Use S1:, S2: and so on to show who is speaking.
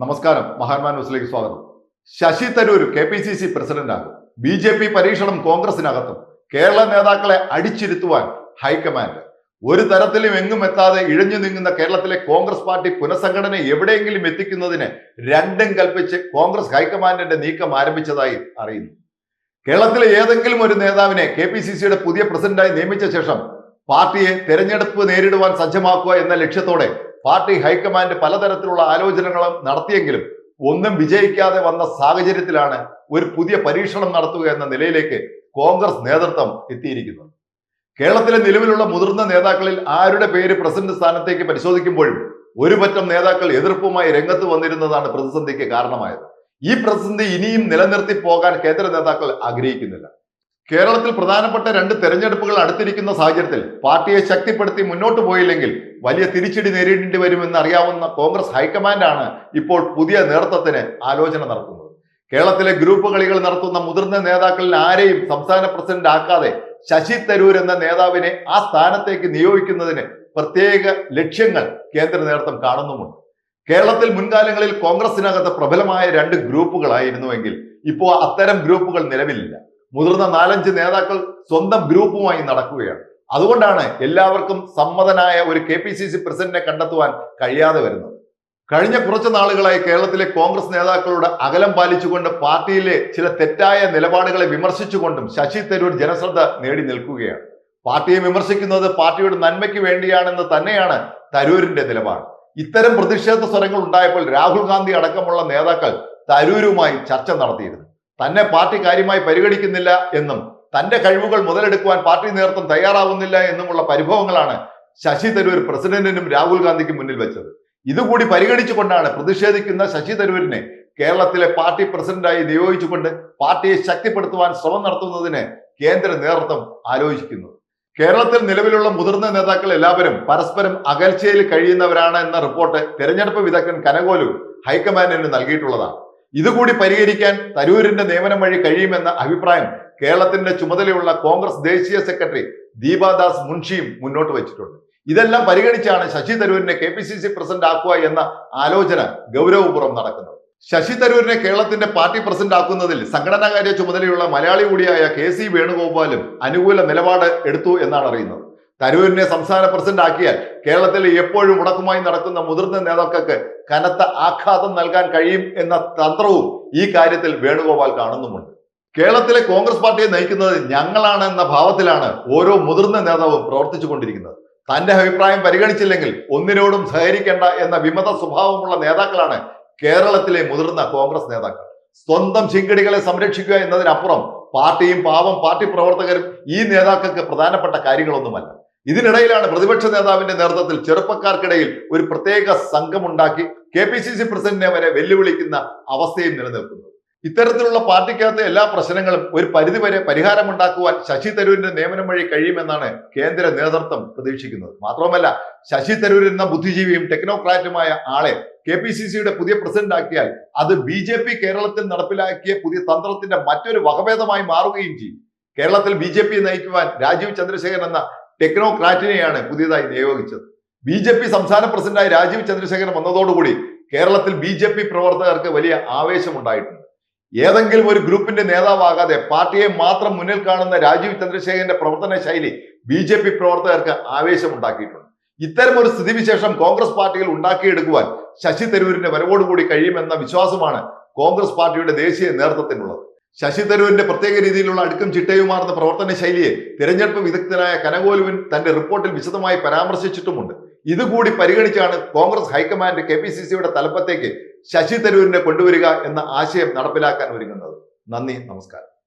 S1: നമസ്കാരം. മഹാത്മാ ന്യൂസിലേക്ക് സ്വാഗതം. Shashi Tharoor K P C C പ്രസിഡന്റാകും. B J P പരീക്ഷണം കോൺഗ്രസിനകത്തും. കേരള നേതാക്കളെ അടിച്ചിരുത്തുവാൻ ഹൈക്കമാൻഡ്. ഒരു തരത്തിലും എങ്ങും എത്താതെ ഇഴഞ്ഞു നീങ്ങുന്ന കേരളത്തിലെ കോൺഗ്രസ് പാർട്ടി പുനഃസംഘടന എവിടെയെങ്കിലും എത്തിക്കുന്നതിന് രണ്ടും കൽപ്പിച്ച് കോൺഗ്രസ് ഹൈക്കമാൻഡിന്റെ നീക്കം ആരംഭിച്ചതായി അറിയുന്നു. കേരളത്തിലെ ഏതെങ്കിലും ഒരു നേതാവിനെ കെ പി സി സിയുടെ പുതിയ പ്രസിഡന്റായി നിയമിച്ച ശേഷം പാർട്ടിയെ തെരഞ്ഞെടുപ്പ് നേരിടുവാൻ സജ്ജമാക്കുക എന്ന ലക്ഷ്യത്തോടെ പാർട്ടി ഹൈക്കമാൻഡ് പലതരത്തിലുള്ള ആലോചനകളും നടത്തിയെങ്കിലും ഒന്നും വിജയിക്കാതെ വന്ന സാഹചര്യത്തിലാണ് ഒരു പുതിയ പരീക്ഷണം നടത്തുക എന്ന നിലയിലേക്ക് കോൺഗ്രസ് നേതൃത്വം എത്തിയിരിക്കുന്നത്. കേരളത്തിലെ നിലവിലുള്ള മുതിർന്ന നേതാക്കളിൽ ആരുടെ പേര് പ്രസിഡന്റ് സ്ഥാനത്തേക്ക് പരിശോധിക്കുമ്പോഴും ഒരുപറ്റം നേതാക്കൾ എതിർപ്പുമായി രംഗത്ത് വന്നിരുന്നതാണ് പ്രതിസന്ധിക്ക് കാരണമായത്. ഈ പ്രതിസന്ധി ഇനിയും നിലനിർത്തി പോകാൻ കേന്ദ്ര നേതാക്കൾ ആഗ്രഹിക്കുന്നില്ല. കേരളത്തിൽ പ്രധാനപ്പെട്ട രണ്ട് തെരഞ്ഞെടുപ്പുകൾ അടുത്തിരിക്കുന്ന സാഹചര്യത്തിൽ പാർട്ടിയെ ശക്തിപ്പെടുത്തി മുന്നോട്ട് പോയില്ലെങ്കിൽ വലിയ തിരിച്ചടി നേരിടേണ്ടി വരുമെന്ന് അറിയാവുന്ന കോൺഗ്രസ് ഹൈക്കമാൻഡാണ് ഇപ്പോൾ പുതിയ നേതൃത്വത്തിന് ആലോചന നടത്തുന്നത്. കേരളത്തിലെ ഗ്രൂപ്പ് കളികൾ നടത്തുന്ന മുതിർന്ന നേതാക്കളിൽ ആരെയും സംസ്ഥാന പ്രസിഡന്റ് ആക്കാതെ ശശി തരൂർ എന്ന നേതാവിനെ ആ സ്ഥാനത്തേക്ക് നിയോഗിക്കുന്നതിന് പ്രത്യേക ലക്ഷ്യങ്ങൾ കേന്ദ്ര നേതൃത്വം കാണുന്നുമുണ്ട്. കേരളത്തിൽ മുൻകാലങ്ങളിൽ കോൺഗ്രസിനകത്ത് പ്രബലമായ രണ്ട് ഗ്രൂപ്പുകളായിരുന്നുവെങ്കിൽ ഇപ്പോൾ അത്തരം ഗ്രൂപ്പുകൾ നിലവിലില്ല. മുതിർന്ന നാലഞ്ച് നേതാക്കൾ സ്വന്തം ഗ്രൂപ്പുമായി നടക്കുകയാണ്. അതുകൊണ്ടാണ് എല്ലാവർക്കും സമ്മതനായ ഒരു കെ പി സി സി പ്രസിഡന്റിനെ കണ്ടെത്തുവാൻ കഴിയാതെ വരുന്നത്. കഴിഞ്ഞ കുറച്ച് നാളുകളായി കേരളത്തിലെ കോൺഗ്രസ് നേതാക്കളുടെ അകലം പാലിച്ചുകൊണ്ട് പാർട്ടിയിലെ ചില തെറ്റായ നിലപാടുകളെ വിമർശിച്ചുകൊണ്ടും ശശി തരൂർ ജനശ്രദ്ധ നേടി നിൽക്കുകയാണ്. പാർട്ടിയെ വിമർശിക്കുന്നത് പാർട്ടിയുടെ നന്മയ്ക്ക് വേണ്ടിയാണെന്ന് തന്നെയാണ് തരൂരിന്റെ നിലപാട്. ഇത്തരം പ്രതിഷേധ സ്വരങ്ങൾ ഉണ്ടായപ്പോൾ രാഹുൽ ഗാന്ധി അടക്കമുള്ള നേതാക്കൾ തരൂരുമായി ചർച്ച നടത്തിയിരുന്നു. തന്നെ പാർട്ടി കാര്യമായി പരിഗണിക്കുന്നില്ല എന്നും തന്റെ കഴിവുകൾ മുതലെടുക്കുവാൻ പാർട്ടി നേതൃത്വം തയ്യാറാവുന്നില്ല എന്നുമുള്ള പരിഭവങ്ങളാണ് ശശി തരൂർ പ്രസിഡന്റിനും രാഹുൽ ഗാന്ധിക്കും മുന്നിൽ വെച്ചത്. ഇതുകൂടി പരിഗണിച്ചുകൊണ്ടാണ് പ്രതിഷേധിക്കുന്ന ശശി തരൂരിനെ കേരളത്തിലെ പാർട്ടി പ്രസിഡന്റായി നിയോഗിച്ചുകൊണ്ട് പാർട്ടിയെ ശക്തിപ്പെടുത്തുവാൻ ശ്രമം നടത്തുന്നതിന് കേന്ദ്ര നേതൃത്വം ആലോചിക്കുന്നത് കേരളത്തിൽ നിലവിലുള്ള മുതിർന്ന നേതാക്കൾ എല്ലാവരും പരസ്പരം അകൽച്ചയിൽ കഴിയുന്നവരാണ് എന്ന റിപ്പോർട്ട് തെരഞ്ഞെടുപ്പ് വിദഗ്ധൻ കനകോലു ഹൈക്കമാൻഡിന് നൽകിയിട്ടുള്ളതാണ്. ഇതുകൂടി പരിഹരിക്കാൻ തരൂരിന്റെ നിയമനം വഴി കഴിയുമെന്ന അഭിപ്രായം കേരളത്തിന്റെ ചുമതലയുള്ള കോൺഗ്രസ് ദേശീയ സെക്രട്ടറി ദീപാദാസ് മുൻഷിയും മുന്നോട്ട് വെച്ചിട്ടുണ്ട്. ഇതെല്ലാം പരിഗണിച്ചാണ് ശശി തരൂരിനെ K P C C president ആക്കുക എന്ന ആലോചന ഗൗരവപൂർവം നടക്കുന്നത്. ശശി തരൂരിനെ കേരളത്തിന്റെ പാർട്ടി പ്രസിഡന്റ് ആക്കുന്നതിൽ സംഘടനാകാര്യ ചുമതലയുള്ള മലയാളി കൂടിയായ കെ സി വേണുഗോപാലും അനുകൂല നിലപാട് എടുത്തു എന്നാണ് അറിയുന്നത്. തരൂരിനെ സംസ്ഥാന പ്രസിഡന്റ് ആക്കിയാൽ കേരളത്തിൽ എപ്പോഴും മുടക്കുമായി നടക്കുന്ന മുതിർന്ന നേതാക്കൾക്ക് കനത്ത ആഘാതം നൽകാൻ കഴിയും എന്ന തന്ത്രവും ഈ കാര്യത്തിൽ വേണുഗോപാൽ കാണുന്നുമുണ്ട്. കേരളത്തിലെ കോൺഗ്രസ് പാർട്ടിയെ നയിക്കുന്നത് ഞങ്ങളാണ് എന്ന ഭാവത്തിലാണ് ഓരോ മുതിർന്ന നേതാവും പ്രവർത്തിച്ചു കൊണ്ടിരിക്കുന്നത് തന്റെ അഭിപ്രായം പരിഗണിച്ചില്ലെങ്കിൽ ഒന്നിനോടും സഹകരിക്കേണ്ട എന്ന വിമത സ്വഭാവമുള്ള നേതാക്കളാണ് കേരളത്തിലെ മുതിർന്ന കോൺഗ്രസ് നേതാക്കൾ. സ്വന്തം ചിങ്കടികളെ സംരക്ഷിക്കുക എന്നതിനപ്പുറം പാർട്ടിയും പാവം പാർട്ടി പ്രവർത്തകരും ഈ നേതാക്കൾക്ക് പ്രധാനപ്പെട്ട കാര്യങ്ങളൊന്നുമല്ല. ഇതിനിടയിലാണ് പ്രതിപക്ഷ നേതാവിന്റെ നേതൃത്വത്തിൽ ചെറുപ്പക്കാർക്കിടയിൽ ഒരു പ്രത്യേക സംഘമുണ്ടാക്കി കെ പി സി സി പ്രസിഡന്റിനെ വരെ വെല്ലുവിളിക്കുന്ന അവസ്ഥയും നിലനിൽക്കുന്നു. ഇത്തരത്തിലുള്ള പാർട്ടിക്കകത്തെ എല്ലാ പ്രശ്നങ്ങളും ഒരു പരിധിവരെ പരിഹാരമുണ്ടാക്കുവാൻ ശശി തരൂരിന്റെ നിയമനം വഴി കഴിയുമെന്നാണ് കേന്ദ്ര നേതൃത്വം പ്രതീക്ഷിക്കുന്നത്. മാത്രവുമല്ല ശശി തരൂർ എന്ന ബുദ്ധിജീവിയും ടെക്നോക്രാറ്റുമായ ആളെ കെ പി സി സിയുടെ പുതിയ പ്രസിഡന്റ് ആക്കിയാൽ അത് ബി ജെ പി കേരളത്തിൽ നടപ്പിലാക്കിയ പുതിയ തന്ത്രത്തിന്റെ മറ്റൊരു വകഭേദമായി മാറുകയും ചെയ്യും. കേരളത്തിൽ ബി ജെ പി നയിക്കുവാൻ രാജീവ് ചന്ദ്രശേഖരൻ എന്ന ടെക്നോക്രാറ്റിനെയാണ് പുതിയതായി നിയോഗിച്ചത്. ബി ജെ പി സംസ്ഥാന പ്രസിഡന്റായി രാജീവ് ചന്ദ്രശേഖരൻ വന്നതോടുകൂടി കേരളത്തിൽ ബി ജെ പി പ്രവർത്തകർക്ക് വലിയ ആവേശമുണ്ടായിട്ടുണ്ട്. ഏതെങ്കിലും ഒരു ഗ്രൂപ്പിന്റെ നേതാവാകാതെ പാർട്ടിയെ മാത്രം മുന്നിൽ കാണുന്ന രാജീവ് ചന്ദ്രശേഖരന്റെ പ്രവർത്തന ശൈലി ബി ജെ പി പ്രവർത്തകർക്ക് ആവേശമുണ്ടാക്കിയിട്ടുണ്ട്. ഇത്തരം ഒരു സ്ഥിതിവിശേഷം കോൺഗ്രസ് പാർട്ടിയിൽ ഉണ്ടാക്കിയെടുക്കുവാൻ ശശി തരൂരിന്റെ വരവോടുകൂടി കഴിയുമെന്ന വിശ്വാസമാണ് കോൺഗ്രസ് പാർട്ടിയുടെ ദേശീയ നേതൃത്വത്തിനുള്ളത്. ശശി തരൂരിന്റെ പ്രത്യേക രീതിയിലുള്ള അടുക്കും ചിട്ടയുമാർന്ന പ്രവർത്തന ശൈലിയെ തിരഞ്ഞെടുപ്പ് വിദഗ്ധനായ കനകോലുവിൻ തന്റെ റിപ്പോർട്ടിൽ വിശദമായി പരാമർശിച്ചിട്ടുമുണ്ട്. ഇതുകൂടി പരിഗണിച്ചാണ് Congress high command K P C സിയുടെ തലപ്പത്തേക്ക് ശശി തരൂരിനെ കൊണ്ടുവരിക എന്ന ആശയം നടപ്പിലാക്കാൻ ഒരുങ്ങുന്നത്. നന്ദി നമസ്കാരം.